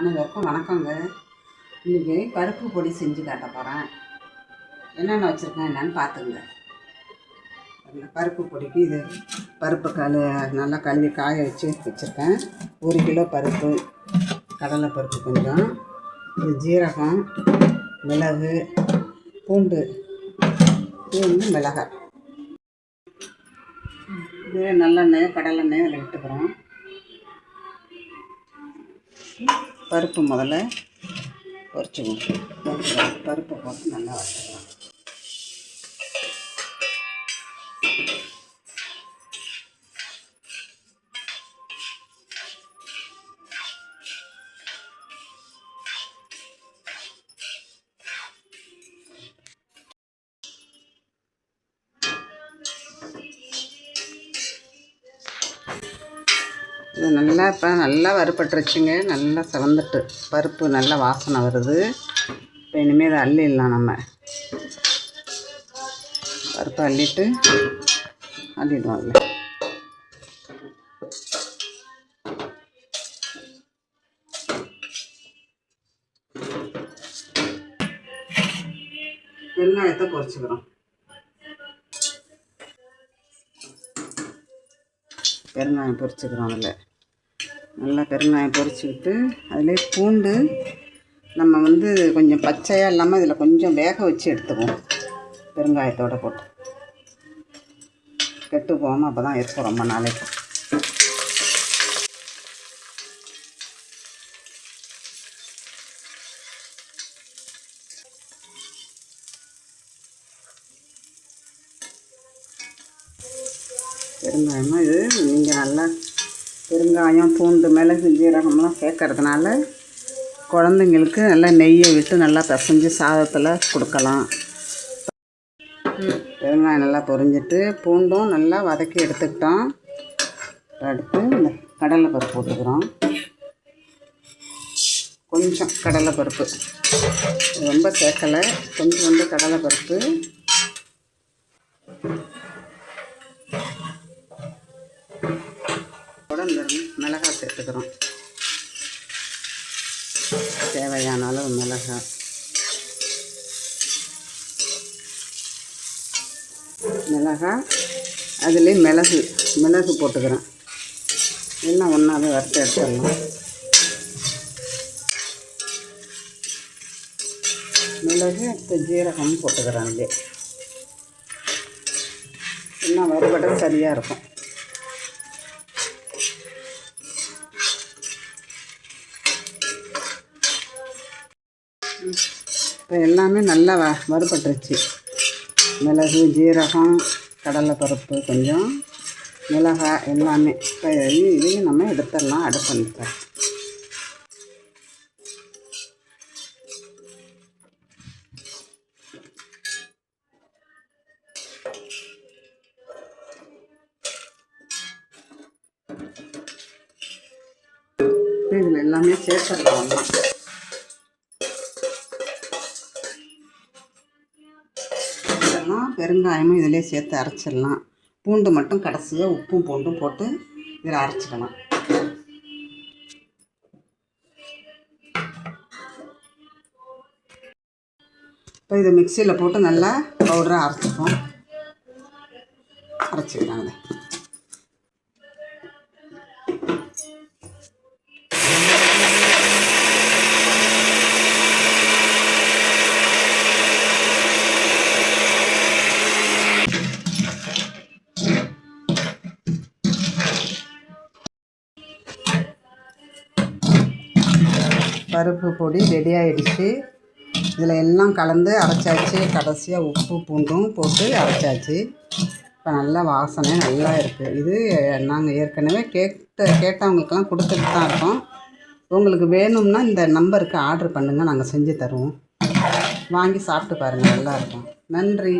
அனைவருக்கும் வணக்கங்க. இன்றைக்கி பருப்பு பொடி செஞ்சு காட்ட போகிறேன் என்னென்ன வச்சுருக்கேன் என்னென்னு பார்த்துங்க. பருப்பு பொடிக்கு இது பருப்பு கழு நல்லா கழுவி காய வச்சு வச்சுருக்கேன். ஒரு கிலோ பருப்பு கடலை பருப்பு கொஞ்சம். இது ஜீரகம் மிளகு பூண்டு இது வந்து மிளகாய். இது நல்லெண்ணெய் கடலெண்ணெய் அதில் விட்டுக்கிறோம். பருப்பு முதல்ல பொரிச்சுக்கணும். பருப்பு போட்டு நல்லா வச்சுக்கலாம் இது நல்லா இப்போ நல்லா வறுபட்டுருச்சுங்க. நல்லா செவந்துட்டு பருப்பு நல்லா வாசனை வருது. இப்போ இனிமேல் இதை அள்ளிடலாம் நம்ம. பருப்பை அள்ளிட்டு அள்ளிடுவோம் அதில். வெங்காயத்தை பொரிச்சுக்கிறோம். பெருங்காயம் பொறிச்சுக்கிறோம் அதில். நல்லா பெருங்காயம் பொரிச்சுக்கிட்டு அதிலே பூண்டு நம்ம வந்து கொஞ்சம் பச்சையாக இல்லாமல் இதில் கொஞ்சம் வேக வச்சு எடுத்துக்குவோம். பெருங்காயத்தோட போட்டு. கெட்டு போகாமல் அப்போ தான் இருக்கும் ரொம்ப நாளைக்கு. பெருங்காயமாக இது நீங்கள் நல்லா பெருங்காயம் பூண்டு மிளகு ஜீரகம்லாம் சேர்க்கறதுனால குழந்தைங்களுக்கு நல்லா நெய்யை விட்டு நல்லா பிசைஞ்சு சாதத்தில் கொடுக்கலாம். பெருங்காயம் நல்லா பொரிஞ்சிட்டு பூண்டும் நல்லா வதக்கி எடுத்துக்கிட்டோம். அடுத்து இந்த கடலை பருப்பு போட்டுக்கிறோம். கொஞ்சம் கடலை பருப்பு. ரொம்ப சேர்க்கலை. கொஞ்சம் வந்து கடலை பருப்பு கூட இந்த மிளகாய் சேர்த்துக்கிறோம். தேவையான அளவு மிளகாய் மிளகாய் அதுலேயும் மிளகு மிளகு போட்டுக்கிறேன் எல்லாம் ஒன்றாவே வறுத்து எடுத்துடலாம். மிளகு இப்போ ஜீரகம் போட்டுக்கிறேன் அதுலேயே எல்லாம் வறுபட சரியாக இருக்கும். இப்போ எல்லாமே நல்லா வ வறுபட்டுருச்சு. மிளகு ஜீரகம் கடலை பருப்பு கொஞ்சம். மிளகாய் எல்லாமே. இப்போ இதையும் நம்ம எடுத்துடலாம் அடுப்பு நிற்கிறோம் இதில் எல்லாமே சேர்த்துடலாம். பெருங்காயமும் இதிலே சேர்த்து அரைச்சிடலாம். பூண்டு மட்டும் கடைசியாக உப்பும் பூண்டும் போட்டு இதில் அரைச்சிக்கலாம் இப்போ இதை மிக்சியில் போட்டு நல்லா பவுடராக அரைச்சிப்போம். அரைச்சிக்கலாம் அதை பருப்பு பொடி ரெடி ஆகிடுச்சு இதில் எல்லாம் கலந்து அரைச்சாச்சு. கடைசியாக உப்பு பூண்டும் போட்டு அரைச்சாச்சு. இப்போ நல்லா வாசனை நல்லா இருக்குது இது நாங்கள் ஏற்கனவே கேட்ட கேட்டவங்களுக்கெல்லாம் கொடுத்துட்டு தான் இருக்கோம். உங்களுக்கு வேணும்னா இந்த நம்பருக்கு ஆர்டர் பண்ணுங்கள் நாங்கள் செஞ்சு தருவோம். வாங்கி சாப்பிட்டு பாருங்கள் நல்லாயிருக்கும் நன்றி.